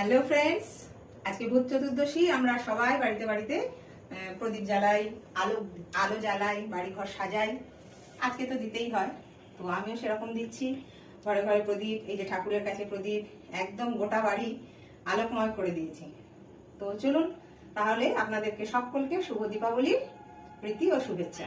Hello friends আজকে ভূত চতুর্দশী, আমরা সবাই বাড়িতে বাড়িতে প্রদীপ জ্বালাই, আলো আলো জ্বালাই বাড়ি ঘর সাজাই। আজকে তো দিতেই হয়, তো আমিও সেরকম দিচ্ছি। ঘরে ঘরে প্রদীপ, এই যে ঠাকুরের কাছে প্রদীপ, একদম গোটা বাড়ি আলোকময় করে দিয়েছি। তো চলুন, তাহলে আপনাদেরকে সকলকে শুভ দীপাবলির প্রীতি ও শুভেচ্ছা।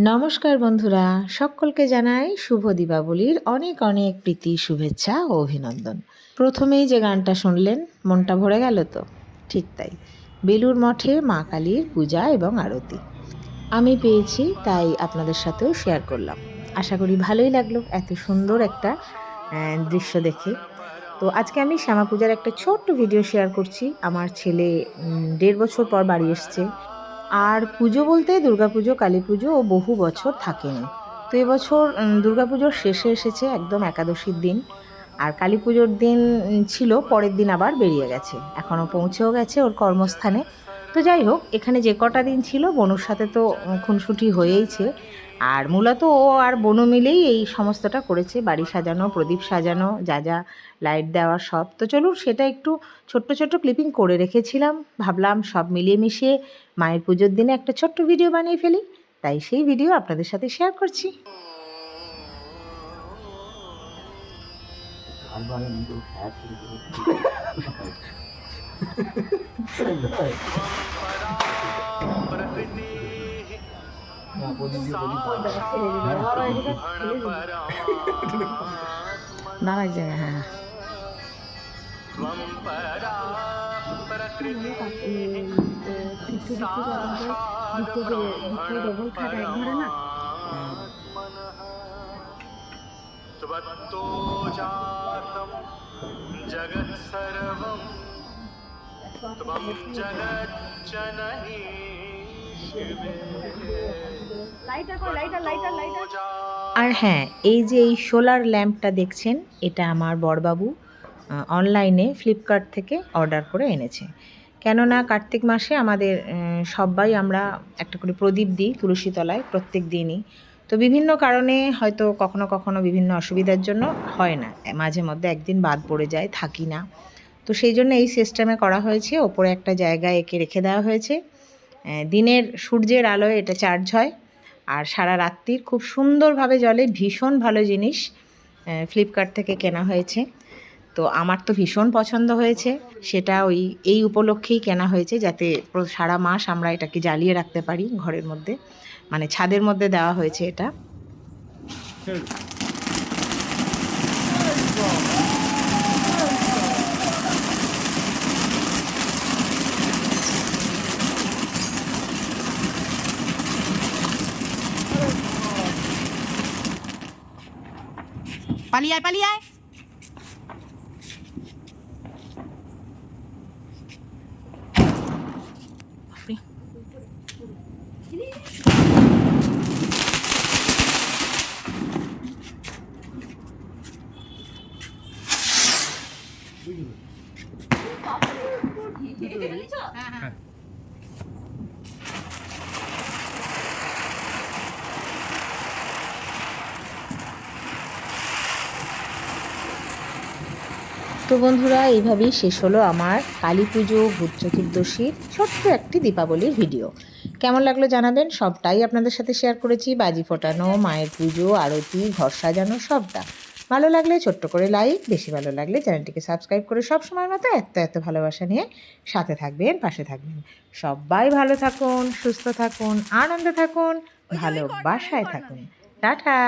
নমস্কার বন্ধুরা, সকলকে জানাই শুভ দীপাবলির অনেক অনেক প্রীতি, শুভেচ্ছা ও অভিনন্দন। প্রথমেই যে গানটা শুনলেন, মনটা ভরে গেল তো? ঠিক তাই। বেলুর মঠে মা কালীর পূজা এবং আরতি। আমি পেয়েছি, তাই আপনাদের সাথেও শেয়ার করলাম। আশা করি ভালোই লাগল এত সুন্দর একটা দৃশ্য দেখে। তো আজকে আমি শ্যামা পূজার একটা ছোট্ট ভিডিও শেয়ার করছি। আমার ছেলে দেড় বছর পর বাড়ি এসছে। আর পুজো বলতে দুর্গাপুজো কালী পুজো ও বহু বছর থাকেনি। তো এবছর দুর্গাপুজোর শেষে এসেছে একদম একাদশীর দিন। আর কালী পুজোর দিন ছিল, পরের দিন আবার বেরিয়ে গেছে। এখনও পৌঁছেও গেছে ওর কর্মস্থানে। তো যাই হোক, এখানে যে কটা দিন ছিল, বনুর সাথে তো খুনসুটি হয়েইছে। আর মূলত ও আর বনু মিলেই এই সমস্তটা করেছে। বাড়ি সাজানো, প্রদীপ সাজানো, যা যা লাইট দেওয়া সব। তো চলুন, সেটা একটু ছোট্ট ছোট্ট ক্লিপিং করে রেখেছিলাম। ভাবলাম সব মিলিয়ে মিশিয়ে মায়ের পুজোর দিনে একটা ছোট্ট ভিডিও বানিয়ে ফেলি। তাই সেই ভিডিও আপনাদের সাথে শেয়ার করছি। agora não deu certo. Não deu certo. ना त्वत्तो जातं जगत्सर्वं त्वं जगज्जननी शिवे আর হ্যাঁ এই যে এই সোলার ল্যাম্পটা দেখছেন এটা আমার বড়বাবু আহ, অনলাইনে ফ্লিপকার্ট থেকে অর্ডার করে এনেছে কেননা কার্তিক মাসে আমাদের আহ, সবাই আমরা একটা করে প্রদীপ দিই তুলসী তলায় প্রত্যেক দিনই তো বিভিন্ন কারণে হয়তো কখনো কখনো বিভিন্ন অসুবিধার জন্য হয় না। মাঝে মধ্যে একদিন বাদ পড়ে যায়, থাকি না। তো সেই জন্য এই সিস্টেমে করা হয়েছে, ওপরে একটা জায়গায় একে রেখে দেওয়া হয়েছে। দিনের সূর্যের আলোয় এটা চার্জ হয় আর সারা রাত্রির খুব সুন্দরভাবে জলে ভীষণ ভালো জিনিস ফ্লিপকার্ট থেকে কেনা হয়েছে। তো আমার তো ভীষণ পছন্দ হয়েছে, সেটা ওই, এই উপলক্ষেই কেনা হয়েছে যাতে সারা মাস আমরা এটাকে জ্বালিয়ে রাখতে পারি ঘরের মধ্যে। মানে ছাদের মধ্যে দেওয়া হয়েছে এটা। পালিয়ে আয় পালিয়ে আয়। তো বন্ধুরা, এইভাবেই শেষ হলো আমার কালী পুজো, ভূত চতুর্দশীর ছোট্ট একটি দীপাবলির ভিডিও। কেমন লাগল জানাবেন? সবটাই আপনাদের সাথে শেয়ার করেছি। বাজি ফোটানো, মায়ের পুজো, আরতি, ঘর সাজানো, সবটা। ভালো লাগলে ছোট্ট করে লাইক বেশি ভালো লাগলে চ্যানেলটিকে সাবস্ক্রাইব করে সব সময় মতো এত এত ভালোবাসা নিয়ে সাথে থাকবেন পাশে থাকবেন। সবাই ভালো থাকুন সুস্থ থাকুন আনন্দে থাকুন ভালোবাসায় থাকুন। টাটা!